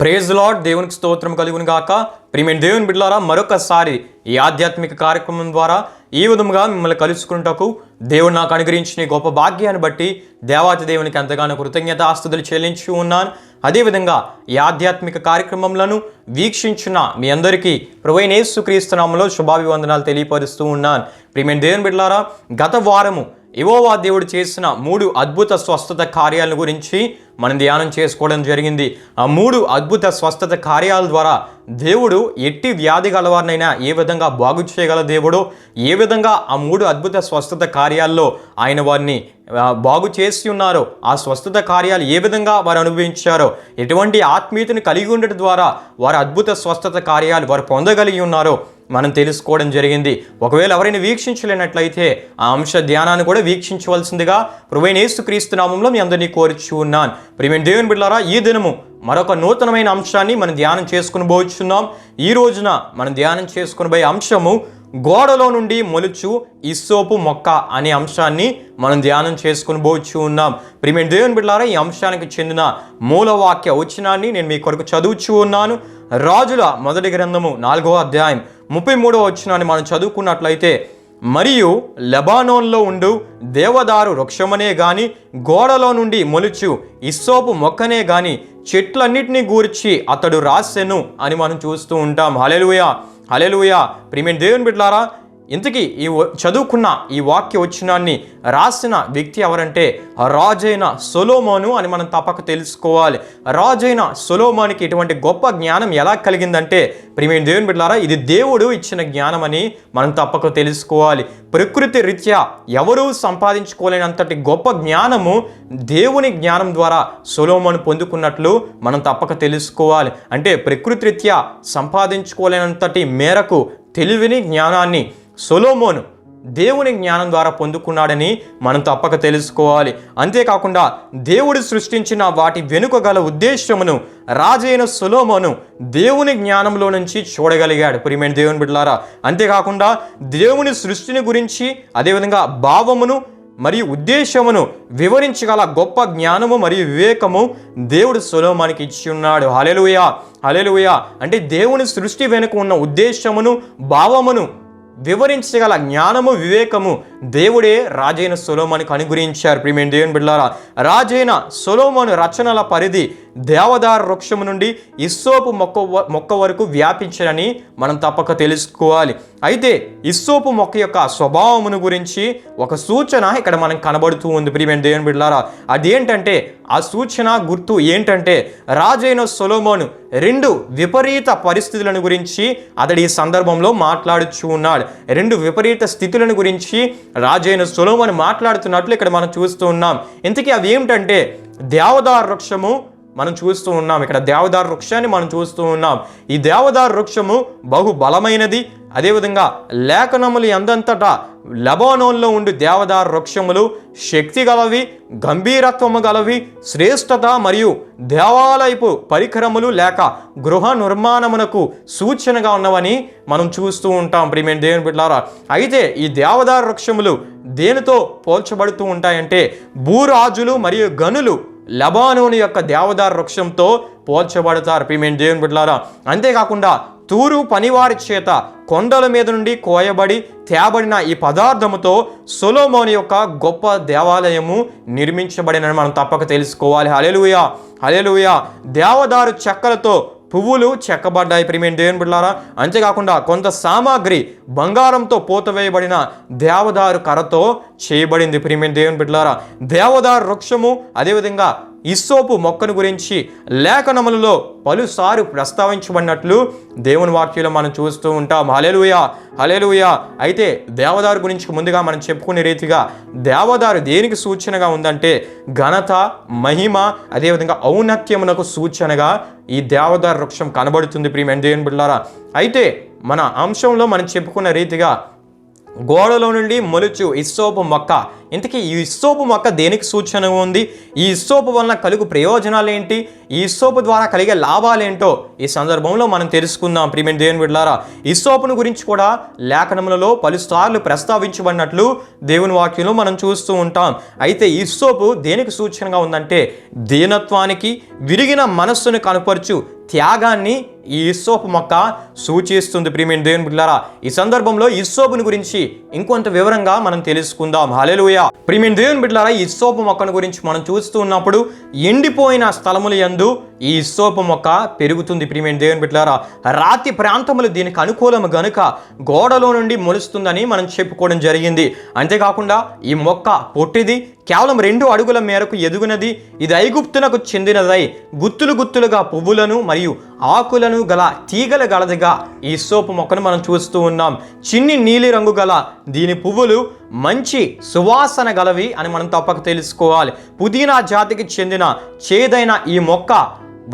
Praise lord దేవునికి స్తోత్రం కలుగును గాక. ప్రియమైన దేవుని బిడ్డలారా మరొకసారి ఈ ఆధ్యాత్మిక కార్యక్రమం ద్వారా ఈ విధముగా మిమ్మల్ని కలుసుకుంటకు దేవుడు నాకు అనుగ్రహించిన గొప్ప భాగ్యాన్ని బట్టి దేవాతి దేవునికి ఎంతగానో కృతజ్ఞత ఆస్తుతులు చెల్లించి ఉన్నాను. అదేవిధంగా ఈ ఆధ్యాత్మిక కార్యక్రమంలను వీక్షించిన మీ అందరికీ ప్రవైన యేసుక్రీస్తునామంలో శుభాభివందనాలు తెలియపరుస్తూ ఉన్నాను. ప్రియమైన దేవుని బిడ్డలారా గత వారము ఇవోవా దేవుడు చేసిన మూడు అద్భుత స్వస్థత కార్యాల గురించి మనం ధ్యానం చేసుకోవడం జరిగింది. ఆ మూడు అద్భుత స్వస్థత కార్యాల ద్వారా దేవుడు ఎట్టి వ్యాధి గలవారినైనా ఏ విధంగా బాగు చేయగల దేవుడు ఏ విధంగా ఆ మూడు అద్భుత స్వస్థత కార్యాల్లో ఆయన వారిని బాగు చేసి ఉన్నారో ఆ స్వస్థత కార్యాలు ఏ విధంగా వారు అనుభవించారో ఎటువంటి ఆత్మీయతను కలిగి ఉండటం ద్వారా వారు అద్భుత స్వస్థత కార్యాలు వారు పొందగలిగి ఉన్నారో మనం తెలుసుకోవడం జరిగింది. ఒకవేళ ఎవరైనా వీక్షించలేనట్లయితే ఆ అంశ ధ్యానాన్ని కూడా వీక్షించవలసిందిగా ప్రవీణ క్రీస్తు నామంలో మీ అందరినీ కోరుచు ఉన్నాను. ప్రియమైన దేవుని బిడ్డారా ఈ దినము మరొక నూతనమైన అంశాన్ని మనం ధ్యానం చేసుకుని పోచున్నాం ఈ రోజున మనం ధ్యానం చేసుకుని పోయే అంశము గోడలో నుండి మొలుచు ఇస్సోపు మొక్క అనే అంశాన్ని మనం ధ్యానం చేసుకుని పోవచ్చు ఉన్నాం. ప్రియమైన దేవుని బిడ్డారా ఈ అంశానికి చెందిన మూలవాక్య వచనాన్ని నేను మీ కొరకు చదువుచూ ఉన్నాను. రాజుల మొదటి గ్రంథము నాలుగవ అధ్యాయం ముప్పై మూడవ వచనాన్ని మనం చదువుకున్నట్లయితే మరియు లెబానోన్లో ఉండు దేవదారు వృక్షమనే గాని గోడలో నుండి మొలుచు ఇస్సోపు మొక్కనే గాని చెట్లన్నిటినీ గూర్చి అతడు రాసెను అని మనం చూస్తూ ఉంటాం. హలెలుయా హలెలుయా ప్రిమిన్ దేవుని బిడ్లారా ఇంతకీ ఈ చదువుకున్న ఈ వాక్య వచ్చినాన్ని రాసిన వ్యక్తి ఎవరంటే రాజైన సొలోమోను అని మనం తప్పక తెలుసుకోవాలి. రాజైన సొలోమోనికి ఇటువంటి గొప్ప జ్ఞానం ఎలా కలిగిందంటే ప్రియమైన దేవుని బిడ్డారా ఇది దేవుడు ఇచ్చిన జ్ఞానం అని మనం తప్పక తెలుసుకోవాలి. ప్రకృతి రీత్యా ఎవరూ సంపాదించుకోలేనంతటి గొప్ప జ్ఞానము దేవుని జ్ఞానం ద్వారా సొలోమోను పొందుకున్నట్లు మనం తప్పక తెలుసుకోవాలి. అంటే ప్రకృతి రీత్యా సంపాదించుకోలేనంతటి మేరకు తెలివిని జ్ఞానాన్ని సొలోమోను దేవుని జ్ఞానం ద్వారా పొందుకున్నాడని మనం తప్పక తెలుసుకోవాలి. అంతేకాకుండా దేవుడు సృష్టించిన వాటి వెనుక గల ఉద్దేశమును రాజైన సొలోమోను దేవుని జ్ఞానంలో నుంచి చూడగలిగాడు. ప్రియమైన దేవుని బిడ్డలారా అంతేకాకుండా దేవుని సృష్టిని గురించి అదేవిధంగా భావమును మరియు ఉద్దేశమును వివరించగల గొప్ప జ్ఞానము మరియు వివేకము దేవుడు సొలోమానికి ఇచ్చి ఉన్నాడు. హలెలుయా హలెలుయా అంటే దేవుని సృష్టి వెనుక ఉన్న ఉద్దేశమును భావమును వివరించగల జ్ఞానము వివేకము దేవుడే రాజైన సొలోమానికి అనుగ్రహించారు. ప్రియమైన దేవుని బిడ్డారా రాజైన సొలోమోను రచనల పరిధి దేవదారు వృక్షము నుండి ఇస్సోపు మొక్క మొక్క వరకు వ్యాపించనని మనం తప్పక తెలుసుకోవాలి. అయితే ఇస్సోపు మొక్క యొక్క స్వభావమును గురించి ఒక సూచన ఇక్కడ మనం కనబడుతూ ఉంది. ప్రియమైన దేవుని బిడ్డారా అదేంటంటే ఆ సూచన గుర్తు ఏంటంటే రాజైన సొలోమోను రెండు విపరీత పరిస్థితులను గురించి అతడు ఈ సందర్భంలో మాట్లాడుచు ఉన్నాడు. రెండు విపరీత స్థితులను గురించి రాజైన సొలోమోను మాట్లాడుతున్నట్లు ఇక్కడ మనం చూస్తూ ఉన్నాం. ఇంతకీ అవి ఏమిటంటే దేవదారు వృక్షము మనం చూస్తూ ఉన్నాం. ఇక్కడ దేవదారు వృక్షాన్ని మనం చూస్తూ ఉన్నాం. ఈ దేవదారు వృక్షము బహు బలమైనది అదేవిధంగా లేఖనములు ఎందంతటా లెబానోన్లో ఉండి దేవదారు వృక్షములు శక్తి గలవి గంభీరత్వము గలవి శ్రేష్టత మరియు దేవాలయపు పరికరములు లేక గృహ నిర్మాణమునకు సూచనగా ఉన్నవని మనం చూస్తూ ఉంటాం ప్రియమైన దేవుని బిడ్డారా అయితే ఈ దేవదారు వృక్షములు దేనితో పోల్చబడుతూ ఉంటాయంటే భూరాజులు మరియు గనులు లబానోని యొక్క దేవదారు వృక్షంతో పోల్చబడతారు ప్రియమైన దేవుని బిడ్డలారా. అంతేకాకుండా తూరు పనివారి చేత కొండల మీద నుండి కోయబడి తేబడిన ఈ పదార్థముతో సొలోమోని యొక్క గొప్ప దేవాలయము నిర్మించబడినని మనం తప్పక తెలుసుకోవాలి. హలేలుయ హలేలుయ దేవదారు చెక్కలతో పువ్వులు చెక్కబడ్డాయి. ప్రియమైన దేవుని బిడ్డారా అంతేకాకుండా కొంత సామాగ్రి బంగారంతో పోతవేయబడిన దేవదారు కర్రతో చేయబడింది. ప్రియమైన దేవుని బిడ్డారా దేవదారు వృక్షము అదేవిధంగా ఇస్సోపు మొక్కను గురించి లేఖనములలో పలుసార్లు ప్రస్తావించబడినట్లు దేవుని వాక్యంలో మనం చూస్తూ ఉంటాం. హలేలుయ హలేలుయా అయితే దేవదారు గురించి ముందుగా మనం చెప్పుకునే రీతిగా దేవదారు దేనికి సూచనగా ఉందంటే ఘనత మహిమ అదేవిధంగా ఔన్నత్యమునకు సూచనగా ఈ దేవదారు వృక్షం కనబడుతుంది ప్రియమైన దేవుని బిడ్డారా అయితే మన అంశంలో మనం చెప్పుకున్న రీతిగా గోడలో నుండి మొలుచు ఇస్సోపు మొక్క. ఇంతకీ ఈ ఇస్సోపు మొక్క దేనికి సూచన ఉంది? ఈ ఇస్సోపు వలన కలుగు ప్రయోజనాలు ఏంటి ఈ ఇస్సోపు ద్వారా కలిగే లాభాలేంటో ఈ సందర్భంలో మనం తెలుసుకుందాం. ప్రియమైన దేవుని బిడ్డలారా ఇస్సోపును గురించి కూడా లేఖనములలో పలుసార్లు ప్రస్తావించబడినట్లు దేవుని వాక్యంలో మనం చూస్తూ ఉంటాం. అయితే ఈ ఇస్సోపు దేనికి సూచనగా ఉందంటే దీనత్వానికి విరిగిన మనస్సును కనపరచు త్యాగాన్ని ఈ ఇస్సోపు మొక్క సూచిస్తుంది. ప్రియమైన దేవుని బిడ్డలారా ఈ సందర్భంలో ఇస్సోపుని గురించి ఇంకొంత వివరంగా మనం తెలుసుకుందాం. హల్లెలూయా. ప్రియమైన దేవుని బిడ్డలారా ఈ ఇస్సోపు మొక్కను గురించి మనం చూస్తూ ఉన్నప్పుడు ఎండిపోయిన స్థలముల యందు ఈ ఇస్సోపు మొక్క పెరుగుతుంది. ప్రియమైన దేవుని బిడ్డలారా రాతి ప్రాంతములు దీనికి అనుకూలము గనుక గోడలో నుండి మొలుస్తుందని మనం చెప్పుకోవడం జరిగింది. అంతేకాకుండా ఈ మొక్క పొట్టిది కేవలం రెండు అడుగుల మేరకు ఎదుగునది. ఇది ఐగుప్తునకు చెందినదై గుత్తులు గుత్తులుగా పువ్వులను మరియు ఆకులను గల తీగల గలదిగా ఈ సోపు మొక్కను మనం చూస్తూ ఉన్నాం. చిన్ని నీలి రంగు గల దీని పువ్వులు మంచి సువాసన గలవి అని మనం తప్పక తెలుసుకోవాలి. పుదీనా జాతికి చెందిన చేదైన ఈ మొక్క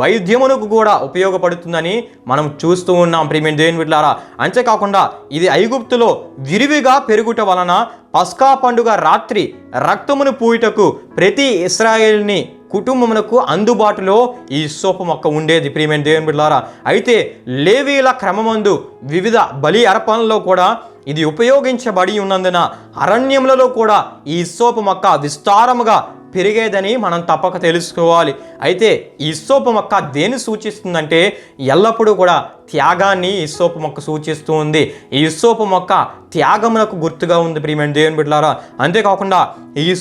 వైద్యమునకు కూడా ఉపయోగపడుతుందని మనం చూస్తూ ఉన్నాం ప్రియమైన దేవుని బిడ్డలారా. అంతేకాకుండా ఇది ఐగుప్తులో విరివిగా పెరుగుట వలన పస్కా పండుగ రాత్రి రక్తమును పూయుటకు ప్రతి ఇస్రాయేల్ని కుటుంబమునకు అందుబాటులో ఈ సోపు మొక్క ఉండేది ప్రియమైన దేవుని బిడ్డలారా. అయితే లేవీల క్రమమందు వివిధ బలి అర్పణలో కూడా ఇది ఉపయోగించబడి ఉన్నందున అరణ్యములలో కూడా ఈ సోపు మొక్క విస్తారముగా పెరిగేదని మనం తప్పక తెలుసుకోవాలి. అయితే ఈ మొక్క దేని సూచిస్తుందంటే ఎల్లప్పుడూ కూడా త్యాగాన్ని ఈ మొక్క సూచిస్తూ ఉంది. ఈ సోపు మొక్క త్యాగమునకు గుర్తుగా ఉంది ప్రియమైన దేవుని బిడ్డలారా. అంతేకాకుండా ఈ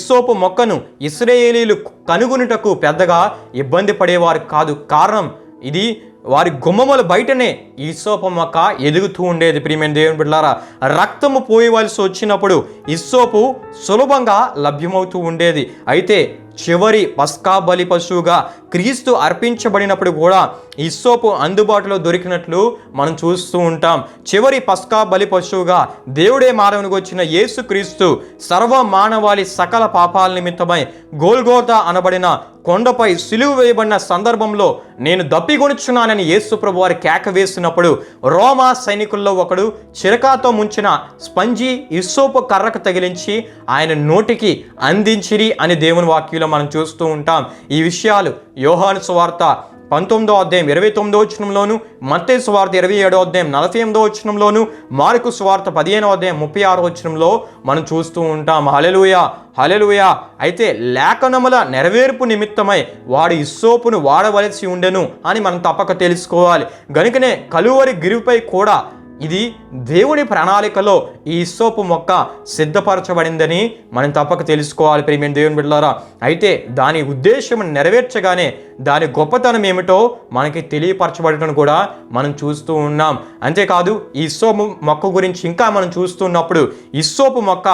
మొక్కను ఇస్రాయేలీలు కనుగొనుటకు పెద్దగా ఇబ్బంది పడేవారు కాదు. కారణం ఇది వారి గుమ్మముల బయటనే ఈ సోపు మొక్క ఎదుగుతూ ఉండేది. ప్రియమైన దేవుని బిడ్డారా రక్తము పోయవలసి వచ్చినప్పుడు ఇస్సోపు సులభంగా లభ్యమవుతూ ఉండేది. అయితే చివరి పస్కా బలి పశువుగా క్రీస్తు అర్పించబడినప్పుడు కూడా ఇస్సోపు అందుబాటులో దొరికినట్లు మనం చూస్తూ ఉంటాం. చివరి పస్కా బలి పశువుగా దేవుడే మానవునికి వచ్చిన యేసు క్రీస్తు సర్వ మానవాళి సకల పాపాల నిమిత్తమై గోల్గోతా అనబడిన కొండపై సిలువు వేయబడిన సందర్భంలో నేను దప్పిగొనుచున్నానని యేసుప్రభు వారి కేక వేసినప్పుడు రోమా సైనికుల్లో ఒకడు చిరకాతో ముంచిన స్పంజి ఇస్సోపు కర్రకు తగిలించి ఆయన నోటికి అందించిరి అని దేవుని వాక్యంలో మనం చూస్తూ ఉంటాం. ఈ విషయాలు యోహాను స్వార్త పంతొమ్మిదో అధ్యాయం ఇరవై తొమ్మిదో వచనంలోను మత్తే స్వార్థ ఇరవై ఏడో అధ్యాయం నలభై ఎనిమిదో వచనంలోను మార్కు స్వార్థ పదిహేనో అధ్యాయం ముప్పై ఆరో వచనంలో మనం చూస్తూ ఉంటాం. హలెలుయ హలెలుయ అయితే లేఖనముల నెరవేర్పు నిమిత్తమై వాడు ఇస్సోపును వాడవలసి ఉండెను అని మనం తప్పక తెలుసుకోవాలి. గనుకనే కలువరి గిరిపై కూడా ఇది దేవుడి ప్రణాళికలో ఈ సోపు మొక్క సిద్ధపరచబడిందని మనం తప్పక తెలుసుకోవాలి ప్రేమిని దేవుని బిడ్డలారా. అయితే దాని ఉద్దేశం నెరవేర్చగానే దాని గొప్పతనం ఏమిటో మనకి తెలియపరచబడటం కూడా మనం చూస్తూ ఉన్నాం. అంతేకాదు ఈ సోపు మొక్క గురించి ఇంకా మనం చూస్తున్నప్పుడు ఈ సోపు మొక్క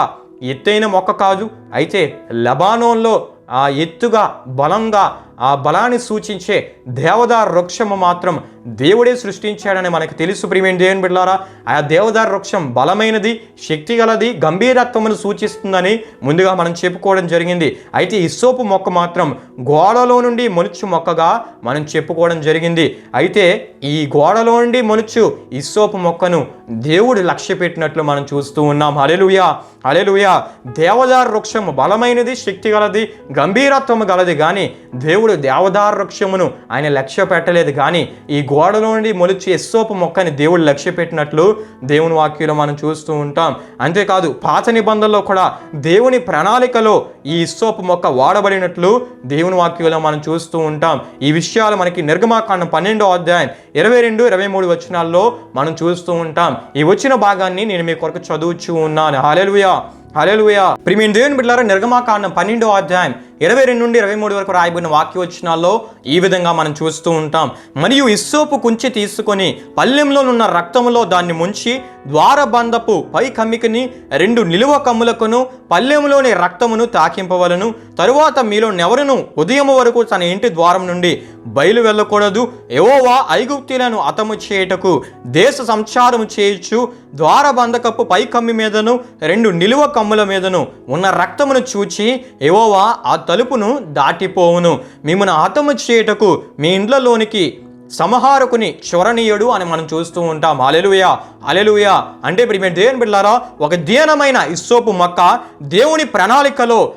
ఎత్తైన మొక్క కాదు అయితే లబానోన్లో ఆ ఎత్తుగా బలంగా ఆ బలాన్ని సూచించే దేవదార వృక్షము మాత్రం దేవుడే సృష్టించాడని మనకు తెలుసు ప్రియమైన దేవుని బిడ్డారా ఆ దేవదార వృక్షం బలమైనది శక్తి గలది గంభీరత్వమును సూచిస్తుందని ముందుగా మనం చెప్పుకోవడం జరిగింది. అయితే ఇసోపు మొక్క మాత్రం గోడలో నుండి మొలుచు మొక్కగా మనం చెప్పుకోవడం జరిగింది. అయితే ఈ గోడలో నుండి మొలుచు ఇసోపు మొక్కను దేవుడు లక్ష్య పెట్టినట్లు మనం చూస్తూ ఉన్నాం. అలెలుయా అలెలుయా దేవదార వృక్షం బలమైనది శక్తి గలది గంభీరత్వము గలది కానీ దేవుడు దేవదార వృక్షమును ఆయన లక్ష్య పెట్టలేదు. కానీ ఈ గోడలో నుండి మొలిచి ఎస్సోపు మొక్కని దేవుడు లక్ష్య పెట్టినట్లు దేవుని వాక్యంలో మనం చూస్తూ ఉంటాం. అంతేకాదు పాత నిబంధనలో కూడా దేవుని ప్రణాళికలో ఈ ఇస్సోపు మొక్క వాడబడినట్లు దేవుని వాక్యంలో మనం చూస్తూ ఉంటాం. ఈ విషయాలు మనకి నిర్గమాకాండం పన్నెండో అధ్యాయం ఇరవై రెండు ఇరవై మూడు వచనాల్లో మనం చూస్తూ ఉంటాం. ఈ వచ్చిన భాగాన్ని నేను మీ కొరకు చదువుచూ ఉన్నాను. హాలెలుయా హలెలుయా ప్రిమిన్ దేవుని బిడ్డారా నిర్గమాకాండం పన్నెండో అధ్యాయం ఇరవై రెండు నుండి ఇరవై మూడు వరకు రాయబడిన వాక్యవచనాల్లో ఈ విధంగా మనం చూస్తూ ఉంటాం. మరియు ఇస్సోపు కుంచి తీసుకొని పల్లెంలోనున్న రక్తములో దాన్ని ముంచి ద్వారబంధపు పై కమ్మికిని రెండు నిలువ కమ్ములకును పల్లెంలోని రక్తమును తాకింపవలను. తరువాత మీలో నెవరును ఉదయం వరకు తన ఇంటి ద్వారం నుండి బయలు వెళ్ళకూడదు. ఎవోవా ఐగుప్తులను అతము చేయుటకు దేశ సంచారము చేయొచ్చు ద్వారబంధకపు పై కమ్మి మీదను రెండు నిలువ కమ్ముల మీదను ఉన్న రక్తమును చూచి ఎవోవా ఆ తలుపును దాటిపోవును. మిమ్మల్ని ఆతము చేయుటకు మీ ఇండ్లలోనికి సంహారకుని చొరనీయుడు అని మనం చూస్తూ ఉంటాం. అలెలుయా అలెలుయా అంటే ఇప్పుడు మేము దేవుని బిడ్డారా ఒక దీనమైన ఇస్సోపు మొక్క దేవుని ప్రణాళికలో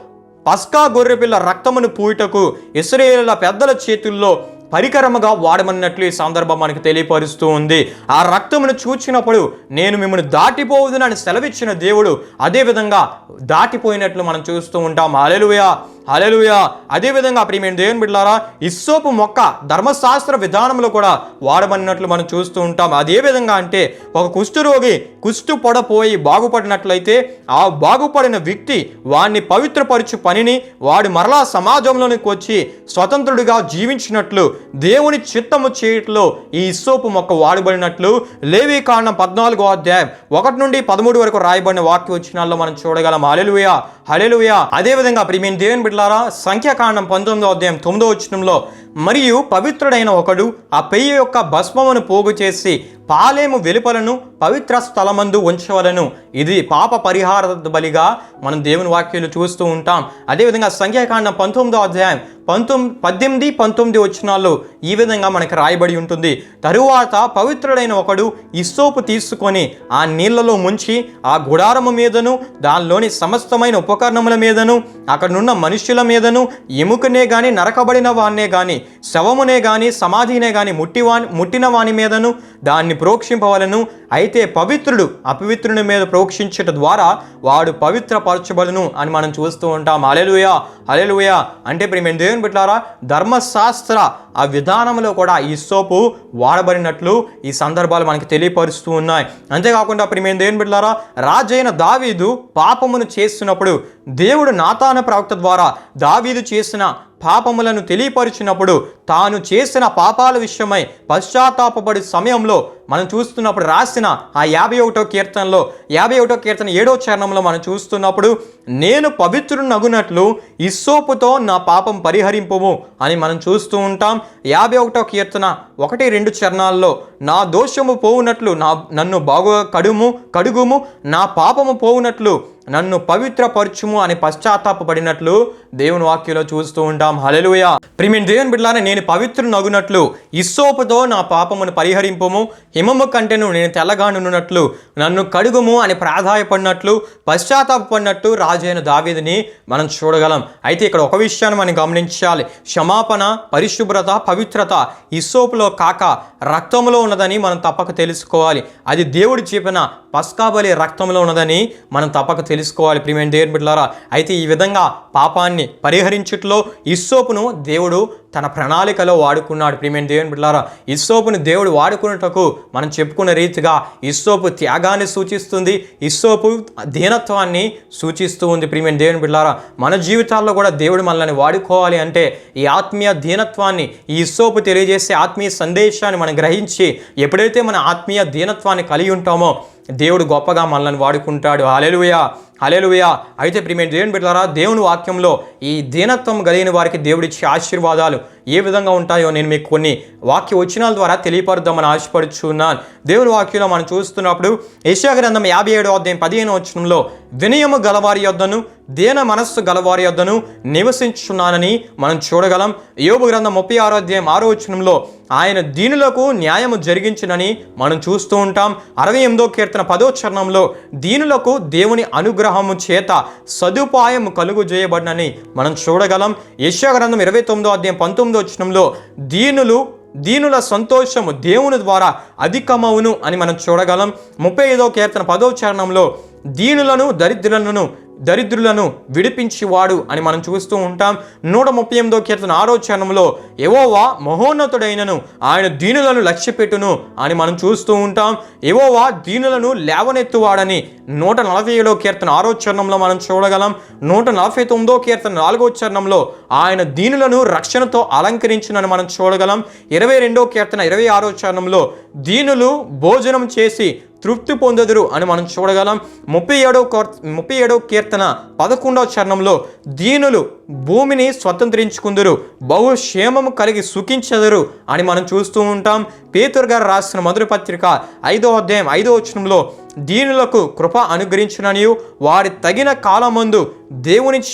పస్కా గొర్రెపిల్ల రక్తమును పూయటకు ఇస్రాయేలుల పెద్దల చేతుల్లో పరికరముగా వాడమన్నట్లు ఈ సందర్భం మనకు తెలియపరుస్తూ ఉంది. ఆ రక్తమును చూచినప్పుడు నేను మిమ్మల్ని దాటిపోవదునని సెలవిచ్చిన దేవుడు అదేవిధంగా దాటిపోయినట్లు మనం చూస్తూ ఉంటాం. అలెలుయా అలెలుయా అదేవిధంగా ప్రియమైన దేవుని బిడ్డారా ఇస్సోపు మొక్క ధర్మశాస్త్ర విధానంలో కూడా వాడమన్నట్లు మనం చూస్తూ ఉంటాం. అదే విధంగా అంటే ఒక కుష్ఠరోగి కుష్టు పొడపోయి బాగుపడినట్లయితే ఆ బాగుపడిన వ్యక్తి వాడిని పవిత్రపరచు పనిని వాడు మరలా సమాజంలోనికి వచ్చి స్వతంత్రుడిగా జీవించినట్లు దేవుని చిత్తము చేయట్లో ఈ ఇస్సోపు మొక్క వాడబడినట్లు లేవి కాండం పద్నాలుగో అధ్యాయం ఒకటి నుండి పదమూడు వరకు రాయబడిన వాక్య వచ్చినాల్లో మనం చూడగలం. అలెలుయా హలెలుయా అదేవిధంగా ప్రియమైన దేవుని బిడ్డలారా సంఖ్యాకాండం పంతొమ్మిదో అధ్యాయం తొమ్మిదో వచ్చినంలో మరియు పవిత్రుడైన ఒకడు ఆ పెయ్యి యొక్క భస్మమును పోగు చేసి పాలేము వెలుపలను పవిత్ర స్థలమందు ఉంచవలను. ఇది పాప పరిహార బలిగా మనం దేవుని వాక్యాలు చూస్తూ ఉంటాం. అదేవిధంగా సంఖ్యాకాండం పంతొమ్మిదో అధ్యాయం పంతొమ్మిది పద్దెనిమిది పంతొమ్మిది వచ్చినాల్లో ఈ విధంగా మనకి రాయబడి ఉంటుంది. తరువాత పవిత్రుడైన ఒకడు ఇస్సోపు తీసుకొని ఆ నీళ్ళలో ముంచి ఆ గుడారము మీదను దానిలోని సమస్తమైన ఉపకరణముల మీదను అక్కడున్న మనుష్యుల మీదను ఎముకనే గాని నరకబడిన వాన్నే గాని శవమునే గాని సమాధినే గాని ముట్టివా ముట్టిన వాని మీదను దాన్ని ప్రోక్షింపవలను. అయితే పవిత్రుడు అపవిత్రుని మీద ప్రోక్షించట ద్వారా వాడు పవిత్రపరచబడును అని మనం చూస్తూ ఉంటాం. అలెలుయ అలెలుయ అంటే ప్రియమైన దేవుని బిట్లారా ధర్మశాస్త్ర ఆ విధానంలో కూడా ఈ సోపు వాడబడినట్లు ఈ సందర్భాలు మనకి తెలియపరుస్తూ ఉన్నాయి. అంతేకాకుండా ప్రియమైన దేవుని బిడ్డారా రాజైన దావీదు పాపమును చేస్తున్నప్పుడు దేవుడు నాతాన ప్రవక్త ద్వారా దావీదు చేసిన పాపములను తెలియపరిచినప్పుడు తాను చేసిన పాపాల విషయమై పశ్చాత్తాపడి సమయంలో మనం చూస్తున్నప్పుడు రాసిన ఆ యాభై ఒకటో కీర్తనలో యాభై ఒకటో కీర్తన ఏడో చరణంలో మనం చూస్తున్నప్పుడు నేను పవిత్రుడు నగునట్లు ఇస్సోపుతో నా పాపం పరిహరింపుము అని మనం చూస్తూ ఉంటాం. యాభై ఒకటో కీర్తన ఒకటి రెండు చరణాల్లో నా దోషము పోవునట్లు నా నన్ను బాగు కడుము కడుగుము నా పాపము పోవునట్లు నన్ను పవిత్రపరచుము అని పశ్చాత్తాపడినట్లు దేవుని వాక్యంలో చూస్తూ ఉంటాం. హలెలుయ ప్రిమిన్ దేవుని బిడ్డలానే నేను పవిత్రు నగునట్లు ఇస్సోపుతో నా పాపమును పరిహరింపుము. హిమము కంటెను నేను తెల్లగానున్నట్లు నన్ను కడుగుము అని ప్రాధాయపడినట్లు పశ్చాత్తాపడినట్లు రాజైన దావీదిని మనం చూడగలం. అయితే ఇక్కడ ఒక విషయాన్ని మనం గమనించాలి. క్షమాపణ పరిశుభ్రత పవిత్రత ఇస్సోపులో కాక రక్తంలో ఉన్నదని మనం తప్పక తెలుసుకోవాలి. అది దేవుడు చెప్పిన పస్కాబలి రక్తంలో ఉన్నదని మనం తప్పక తెలుసుకోవాలి. ప్రియమైన దేవుని బిడ్డలారా అయితే ఈ విధంగా పాపాన్ని పరిహరించుట్లో ఇస్సోపును దేవుడు తన ప్రణాళికలో వాడుకున్నాడు. ప్రియమైన దేవుని బిడ్డారా ఇస్సోపును దేవుడు వాడుకున్నటకు మనం చెప్పుకున్న రీతిగా ఇస్సోపు త్యాగాన్ని సూచిస్తుంది ఇస్సోపు దీనత్వాన్ని సూచిస్తూ ఉంది. ప్రియమైన దేవుని బిడ్డారా మన జీవితాల్లో కూడా దేవుడు మనల్ని వాడుకోవాలి అంటే ఈ ఆత్మీయ దీనత్వాన్ని ఈ ఇస్సోపు తెలియజేసే ఆత్మీయ సందేశాన్ని మనం గ్రహించి ఎప్పుడైతే మన ఆత్మీయ దీనత్వాన్ని కలిగి ఉంటామో దేవుడు గొప్పగా మనల్ని వాడుకుంటాడు. అలెలుయా అలెలుయా అయితే ప్రియమైన దేవుని బిడ్డలారా దేవుని వాక్యంలో ఈ దీనత్వం కలిగిన వారికి దేవుడిచ్చే ఆశీర్వాదాలు ఏ విధంగా ఉంటాయో నేను మీకు కొన్ని వాక్య వచనాల ద్వారా తెలియపరుద్దామని ఆశపడుచున్నాను. దేవుని వాక్యంలో మనం చూస్తున్నప్పుడు యశా గ్రంథం యాభై ఏడో అధ్యాయం పదిహేను వచనంలో వినయము గలవారి యొద్దను దీన మనస్సు గలవారి యొద్దను నివసించున్నానని మనం చూడగలం. యోగు గ్రంథం ముప్పై ఆరో అధ్యాయం ఆరో వచనంలో ఆయన దీనులకు న్యాయము జరిగించునని మనం చూస్తూ ఉంటాం. అరవై ఎనిమిదో కీర్తన పదో చరణంలో దీనులకు దేవుని అనుగ్రహము చేత సదుపాయం కలుగు చేయబడినని మనం చూడగలం. యశ్యా గ్రంథం ఇరవై తొమ్మిదో అధ్యాయం పంతొమ్మిది వచనంలో దీనులు దీనుల సంతోషము దేవుని ద్వారా అధికమవును అని మనం చూడగలం. ముప్పై ఐదో కీర్తన పదో చరణంలో దీనులను దరిద్రులను దరిద్రులను విడిపించేవాడు అని మనం చూస్తూ ఉంటాం. నూట ముప్పై ఎనిమిదో కీర్తన ఆరో చరణంలో ఎవోవా మహోన్నతుడైనను ఆయన దీనులను లక్ష్యపెట్టును అని మనం చూస్తూ ఉంటాం. ఎవోవా దీనులను లేవనెత్తువాడని నూట నలభై ఏడో కీర్తన ఆరో చరణంలో మనం చూడగలం. నూట నలభై తొమ్మిదో కీర్తన నాలుగో చరణంలో ఆయన దీనులను రక్షణతో అలంకరించునని మనం చూడగలం. ఇరవై రెండో కీర్తన ఇరవై ఆరో చరణంలో దీనులు భోజనం చేసి తృప్తి పొందెదురు అని మనం చూడగలం. ముప్పై ఏడో ముప్పై ఏడో కీర్తన పదకొండవ చరణంలో దీనులు భూమిని స్వతంత్రించుకుందరు బహుక్షేమము కలిగి సుఖించెదరు అని మనం చూస్తూ ఉంటాం. పేతురు గారు రాసిన మధుర పత్రిక ఐదో అధ్యాయం ఐదో వచనంలో దీనులకు కృప అనుగ్రహించిననియు వారి తగిన కాలమందు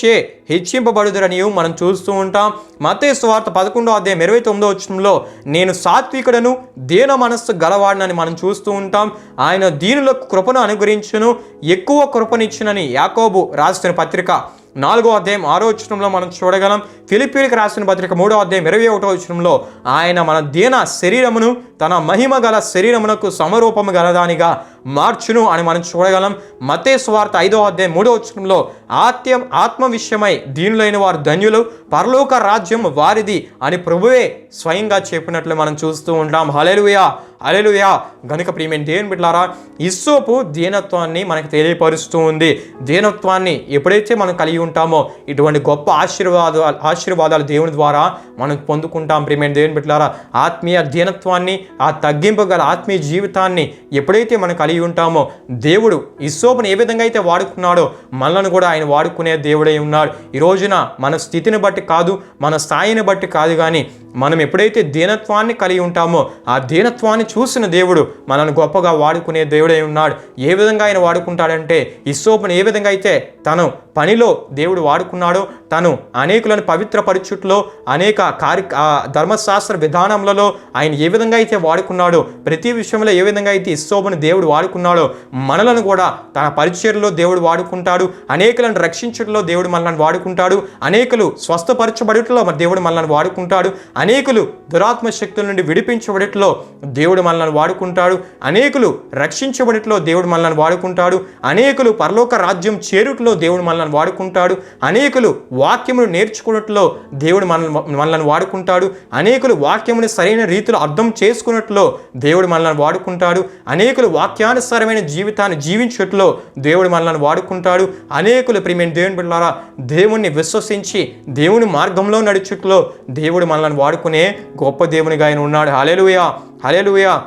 చే హెచ్చింపబడుదురనియు మనం చూస్తూ ఉంటాం. మతే స్వార్థ పదకొండో అధ్యాయం ఇరవై తొమ్మిదో వచ్చంలో నేను సాత్వికుడను దీన మనస్సు గలవాడినని మనం చూస్తూ ఉంటాం. ఆయన దీనులకు కృపను అనుగ్రహించును ఎక్కువ కృపనిచ్చునని యాకోబు రాసిన పత్రిక. నాలుగో అధ్యాయం ఆరో వచనంలో మనం చూడగలం. ఫిలిపీన్కి రాసిన పత్రిక మూడో అధ్యాయం ఇరవై ఒకటో వచనంలో ఆయన మన దీన శరీరమును తన మహిమ గల శరీరమునకు సమరూపము గలదానిగా మార్చును అని మనం చూడగలం. మతే స్వార్థ ఐదో అధ్యాయం మూడో వచనంలో ఆత్యం ఆత్మ విషయమై దీనులైన వారు ధన్యులు పరలోక రాజ్యం వారిది అని ప్రభువే స్వయంగా చెప్పినట్లు మనం చూస్తూ ఉంటాం. హలేలుయా అలెలుయా గనుక ప్రియమైన దేవుని బిడ్డారా ఇస్సోపు దీనత్వాన్ని మనకు తెలియపరుస్తూ ఉంది. దీనత్వాన్ని ఎప్పుడైతే మనం కలిగి ఉంటామో ఇటువంటి గొప్ప ఆశీర్వాదాలు ఆశీర్వాదాలు దేవుని ద్వారా మనం పొందుకుంటాం. ప్రియమైన దేవుని బిడ్డారా ఆత్మీయ దీనత్వాన్ని ఆ తగ్గింపు గల ఆత్మీయ జీవితాన్ని ఎప్పుడైతే మనం కలిగి ఉంటామో? దేవుడు ఇస్సోపుని ఏ విధంగా అయితే వాడుకున్నాడో మనలను కూడా ఆయన వాడుకునే దేవుడై ఉన్నాడు. ఈ రోజున మన స్థితిని బట్టి కాదు మన స్థాయిని బట్టి కాదు కానీ మనం ఎప్పుడైతే దీనత్వాన్ని కలిగి ఉంటామో ఆ దీనత్వాన్ని చూసిన దేవుడు మనల్ని గొప్పగా వాడుకునే దేవుడై ఉన్నాడు. ఏ విధంగా ఆయన వాడుకుంటాడంటే ఇస్సోపుని ఏ విధంగా అయితే తను పనిలో దేవుడు వాడుకున్నాడో తను అనేకులను పవిత్రపరచుట్లో అనేక కార్య ఆ ధర్మశాస్త్ర విధానములలో ఆయన ఏ విధంగా అయితే వాడుకున్నాడో ప్రతి విషయంలో ఏ విధంగా అయితే ఇస్సోబుని దేవుడు వాడుకున్నాడో మనలను కూడా తన పరిచర్లో దేవుడు వాడుకుంటాడు. అనేకులను రక్షించడంలో దేవుడు మనల్ని వాడుకుంటాడు. అనేకులు స్వస్థపరచబడిటలో దేవుడు మనల్ని వాడుకుంటాడు. అనేకులు దురాత్మ శక్తుల నుండి విడిపించబడిట్లో దేవుడు మనల్ని వాడుకుంటాడు. అనేకులు రక్షించబడిట్లో దేవుడు మనల్ని వాడుకుంటాడు. అనేకులు పరలోక రాజ్యం చేరుటలో దేవుడు మనల్ని వాడుకుంటాడు. అనేకులు వాక్యమును నేర్చుకున్నట్లో దేవుడు మనల్ని మనల్ని వాడుకుంటాడు. అనేకులు వాక్యముని సరైన రీతిలో అర్థం చేసుకున్నట్లో దేవుడు మనల్ని వాడుకుంటాడు. అనేకులు వాక్యాన్ని ధర్మానుసారమైన జీవితాన్ని జీవించట్లో దేవుడు మనల్ని వాడుకుంటాడు. అనేకులు ప్రియమైన దేవుని బిడ్డారా దేవుణ్ణి విశ్వసించి దేవుని మార్గంలో నడుచుట్లో దేవుడు మనల్ని వాడుకునే గొప్ప దేవునిగా ఆయన ఉన్నాడు. హలేలుయా హలేలుయా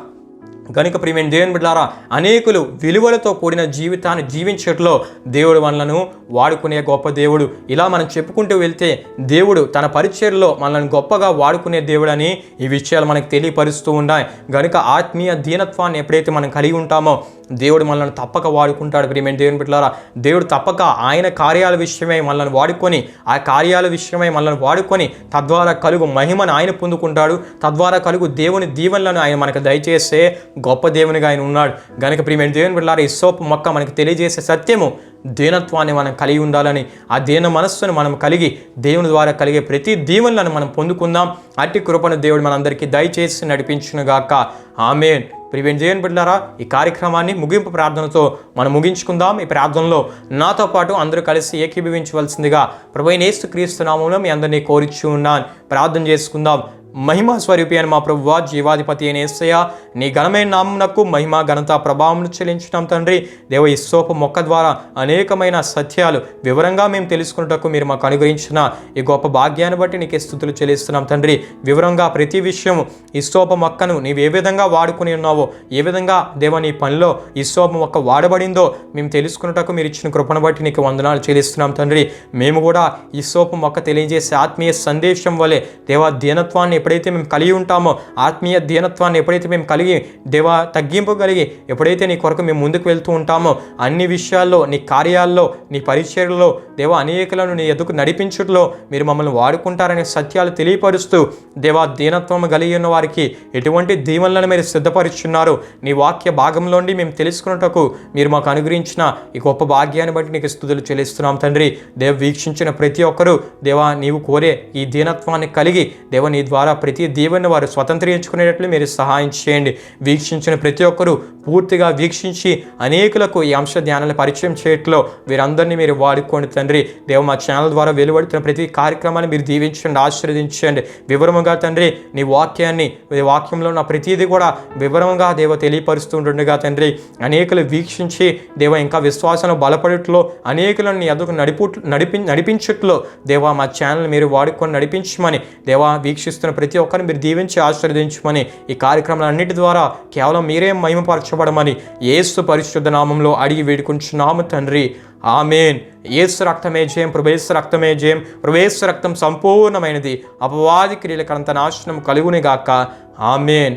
కనుక ప్రియమైన దేవుని బిడ్డారా అనేకులు విలువలతో కూడిన జీవితాన్ని జీవించట్లో దేవుడు మనలను వాడుకునే గొప్ప దేవుడు. ఇలా మనం చెప్పుకుంటూ వెళ్తే దేవుడు తన పరిచయలో మనల్ని గొప్పగా వాడుకునే దేవుడు అని ఈ విషయాలు మనకు తెలియపరుస్తూ ఉన్నాయి. కనుక ఆత్మీయ దీనత్వాన్ని ఎప్పుడైతే మనం కలిగి ఉంటామో దేవుడు మనల్ని తప్పక వాడుకుంటాడు ప్రియమైన దేవుని బిడ్డలారా. దేవుడు తప్పక ఆయన కార్యాల విషయమై మనల్ని వాడుకొని ఆ కార్యాల విషయమై మనల్ని వాడుకొని తద్వారా కలుగు మహిమను ఆయన పొందుకుంటాడు. తద్వారా కలుగు దేవుని దీవెనలను ఆయన మనకు దయచేసే గొప్ప దేవునిగా ఆయన ఉన్నాడు. గనక ప్రియమైన దేవుని బిడ్డలారా ఈ సోపు మొక్క మనకు తెలియజేసే సత్యము దీనత్వాన్ని మనం కలిగి ఉండాలని ఆ దీన మనస్సును మనం కలిగి దేవుని ద్వారా కలిగే ప్రతి దీవెనలను మనం పొందుకుందాం. అట్టి కృపను దేవుడు మనందరికీ దయచేసి నడిపించునుగాక. ఆమెన్. ప్రివెంట్ దేవుని బిడ్డారా ఈ కార్యక్రమాన్ని ముగింపు ప్రార్థనతో మనం ముగించుకుందాం. ఈ ప్రార్థనలో నాతో పాటు అందరూ కలిసి ఏకీభవించవలసిందిగా ప్రభు నేస్తు క్రీస్తు నామంలో మీ అందరినీ కోరిచ్చు ఉన్నాను. ప్రార్థన చేసుకుందాం. మహిమ స్వరూపి అని మా ప్రభువా జీవాధిపతి అయిన యేసయ్య నీ ఘనమైన నామునకు మహిమ ఘనత ప్రభావం చెల్లించడం తండ్రి. దేవ ఈ సోపు మొక్క ద్వారా అనేకమైన సత్యాలు వివరంగా మేము తెలుసుకున్నటకు మీరు మాకు అనుగ్రహించిన ఈ గొప్ప భాగ్యాన్ని బట్టి నీకు స్థుతులు చెల్లిస్తున్నాం తండ్రి. వివరంగా ప్రతి విషయము ఈ సోప మొక్కను నీవు ఏ విధంగా వాడుకుని ఉన్నావో ఏ విధంగా దేవ నీ పనిలో ఈ సోప మొక్క వాడబడిందో మేము తెలుసుకున్నటకు మీరు ఇచ్చిన కృపను బట్టి నీకు వందనాలు చెల్లిస్తున్నాం తండ్రి. మేము కూడా ఈ సోపు మొక్క తెలియజేసే ఆత్మీయ సందేశం వలె దేవ దీనత్వాన్ని ఎప్పుడైతే మేము కలిగి ఉంటామో ఆత్మీయ దీనత్వాన్ని ఎప్పుడైతే మేము కలిగి దేవా తగ్గింపు కలిగి ఎప్పుడైతే నీ కొరకు మేము ముందుకు వెళ్తూ ఉంటామో అన్ని విషయాల్లో నీ కార్యాల్లో నీ పరిచర్యలో దేవా అనేకులను నీ ఎదుకు నడిపించుట్లో మీరు మమ్మల్ని వాడుకుంటారనే సత్యాలు తెలియపరుస్తూ దేవా దీనత్వం కలిగి ఉన్న వారికి ఎటువంటి దీవెనలను మీరు సిద్ధపరుచున్నారు? నీ వాక్య భాగంలోండి మేము తెలుసుకున్నటకు మీరు మాకు అనుగ్రహించిన ఈ గొప్ప భాగ్యాన్ని బట్టి నీకు స్థుతులు చెల్లిస్తున్నాం తండ్రి. దేవ వీక్షించిన ప్రతి ఒక్కరూ దేవా నీవు కోరే ఈ దీనత్వాన్ని కలిగి దేవ నీ ద్వారా ప్రతి దీవెని వారు స్వతంత్రించుకునేటట్లు మీరు సహాయం చేయండి. వీక్షించిన ప్రతి ఒక్కరూ పూర్తిగా వీక్షించి అనేకులకు ఈ అంశ ధ్యానాన్ని పరిచయం చేయట్లో వీరందరినీ మీరు వాడుకోండి తండ్రి. దేవ మా ఛానల్ ద్వారా వెలువడుతున్న ప్రతి కార్యక్రమాన్ని మీరు దీవించండి ఆశీర్వదించండి. వివరముగా తండ్రి నీ వాక్యాన్ని వాక్యంలో ఉన్న ప్రతిదీ కూడా వివరంగా దేవ తెలియపరుస్తుండగా తండ్రి. అనేకులు వీక్షించి దేవ ఇంకా విశ్వాసం బలపడట్లో అనేకులను నీ ఎదుగు నడిపు నడిపి నడిపించట్లో దేవా మా ఛానల్ మీరు వాడుకొని నడిపించమని దేవా వీక్షిస్తున్న ప్రతి ఒక్కరిని మీరు దీవించి ఆశీర్వదించమని ఈ కార్యక్రమాలన్నిటి ద్వారా కేవలం మీరే మహిమపరచబడమని ఏసు పరిశుద్ధ నామంలో అడిగి వేడుకుంటున్నాము తండ్రి. ఆమెన్. ఏసు రక్తమే జయం ప్రభేసు రక్తమే జయం ప్రభేసు రక్తం సంపూర్ణమైనది. అపవాది క్రియలకంత నాశనం కలుగునిగాక ఆమెన్.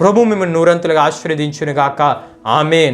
ప్రభు మిమ్మల్ని నూరంతులుగా ఆశీర్వదించునుగాక ఆమెన్.